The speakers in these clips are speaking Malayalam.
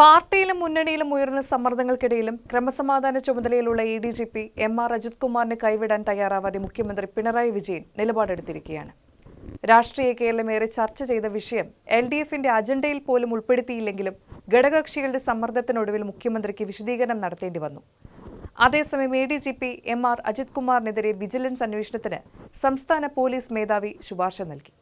പാർട്ടിയിലും മുന്നണിയിലും ഉയർന്ന സമ്മർദ്ദങ്ങൾക്കിടയിലും ക്രമസമാധാന ചുമതലയിലുള്ള A D G P M R Ajith കുമാറിനെ കൈവിടാൻ തയ്യാറാവാതെ മുഖ്യമന്ത്രി പിണറായി വിജയൻ നിലപാടെടുത്തിരിക്കുകയാണ്. രാഷ്ട്രീയ കേരളം ഏറെ ചർച്ച ചെയ്ത വിഷയം എൽ ഡി എഫിന്റെ അജണ്ടയിൽ പോലും ഉൾപ്പെടുത്തിയില്ലെങ്കിലും ഘടകകക്ഷികളുടെ സമ്മർദ്ദത്തിനൊടുവിൽ മുഖ്യമന്ത്രിക്ക് വിശദീകരണം നടത്തേണ്ടി വന്നു. അതേസമയം A D G P M R Ajith കുമാറിനെതിരെ vigilance അന്വേഷണത്തിന് സംസ്ഥാന പോലീസ് മേധാവി ശുപാർശ നൽകി.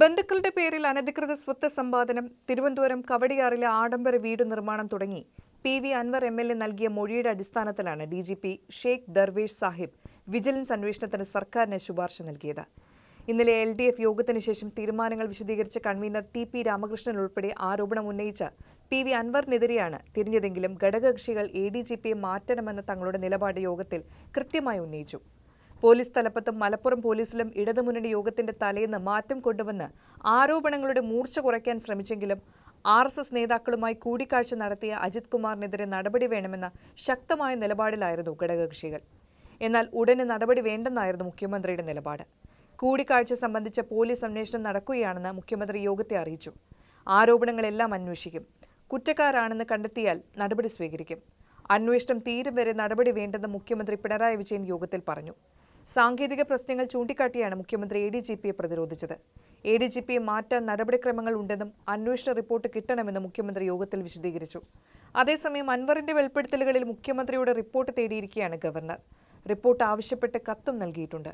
ബന്ധുക്കളുടെ പേരിൽ അനധികൃത സ്വത്ത് സമ്പാദനം തിരുവനന്തപുരം കവടിയാറിലെ ആഡംബര വീട് നിർമ്മാണം തുടങ്ങി. P V Anvar M L A നൽകിയ മൊഴിയുടെ അടിസ്ഥാനത്തിലാണ് D G P Sheikh Darvesh Sahib vigilance അന്വേഷണത്തിന് സർക്കാരിന് ശുപാർശ നൽകിയത്. ഇന്നലെ എൽ ഡി എഫ് യോഗത്തിന് ശേഷം തീരുമാനങ്ങൾ വിശദീകരിച്ച കൺവീനർ ടി പി രാമകൃഷ്ണൻ ഉൾപ്പെടെ ആരോപണം ഉന്നയിച്ച പി വി അൻവറിനെതിരെയാണ് തിരിഞ്ഞതെങ്കിലും ഘടകകക്ഷികൾ എ ഡി ജി പിയെ മാറ്റണമെന്ന തങ്ങളുടെ നിലപാട് യോഗത്തിൽ കൃത്യമായി ഉന്നയിച്ചു. പോലീസ് തലപ്പത്തും മലപ്പുറം പോലീസിലും ഇടതുമുന്നണി യോഗത്തിന്റെ തലേന്ന് മാറ്റം കൊണ്ടുവന്ന് ആരോപണങ്ങളുടെ മൂർച്ച കുറയ്ക്കാൻ ശ്രമിച്ചെങ്കിലും ആർ എസ് എസ് നേതാക്കളുമായി കൂടിക്കാഴ്ച നടത്തിയ അജിത് കുമാറിനെതിരെ നടപടി വേണമെന്ന ശക്തമായ നിലപാടിലായിരുന്നു ഘടകകക്ഷികൾ. എന്നാൽ ഉടനെ നടപടി വേണ്ടെന്നായിരുന്നു മുഖ്യമന്ത്രിയുടെ നിലപാട്. കൂടിക്കാഴ്ച സംബന്ധിച്ച പോലീസ് അന്വേഷണം നടക്കുകയാണെന്ന് മുഖ്യമന്ത്രി യോഗത്തെ അറിയിച്ചു. ആരോപണങ്ങളെല്ലാം അന്വേഷിക്കും. കുറ്റക്കാരാണെന്ന് കണ്ടെത്തിയാൽ നടപടി സ്വീകരിക്കും. അന്വേഷണം തീരും വരെ നടപടി വേണ്ടെന്ന് മുഖ്യമന്ത്രി പിണറായി വിജയൻ യോഗത്തിൽ പറഞ്ഞു. സാങ്കേതിക പ്രശ്നങ്ങൾ ചൂണ്ടിക്കാട്ടിയാണ് മുഖ്യമന്ത്രി എ ഡി ജി പിയെ പ്രതിരോധിച്ചത്. എ ഡി ജി പിയെ മാറ്റാൻ നടപടിക്രമങ്ങൾ ഉണ്ടെന്നും അന്വേഷണ റിപ്പോർട്ട് കിട്ടണമെന്നും മുഖ്യമന്ത്രി യോഗത്തിൽ വിശദീകരിച്ചു. അതേസമയം അൻവറിന്റെ വെളിപ്പെടുത്തലുകളിൽ മുഖ്യമന്ത്രിയുടെ റിപ്പോർട്ട് തേടിയിരിക്കുകയാണ് ഗവർണർ. റിപ്പോർട്ട് ആവശ്യപ്പെട്ട് കത്തും നൽകിയിട്ടുണ്ട്.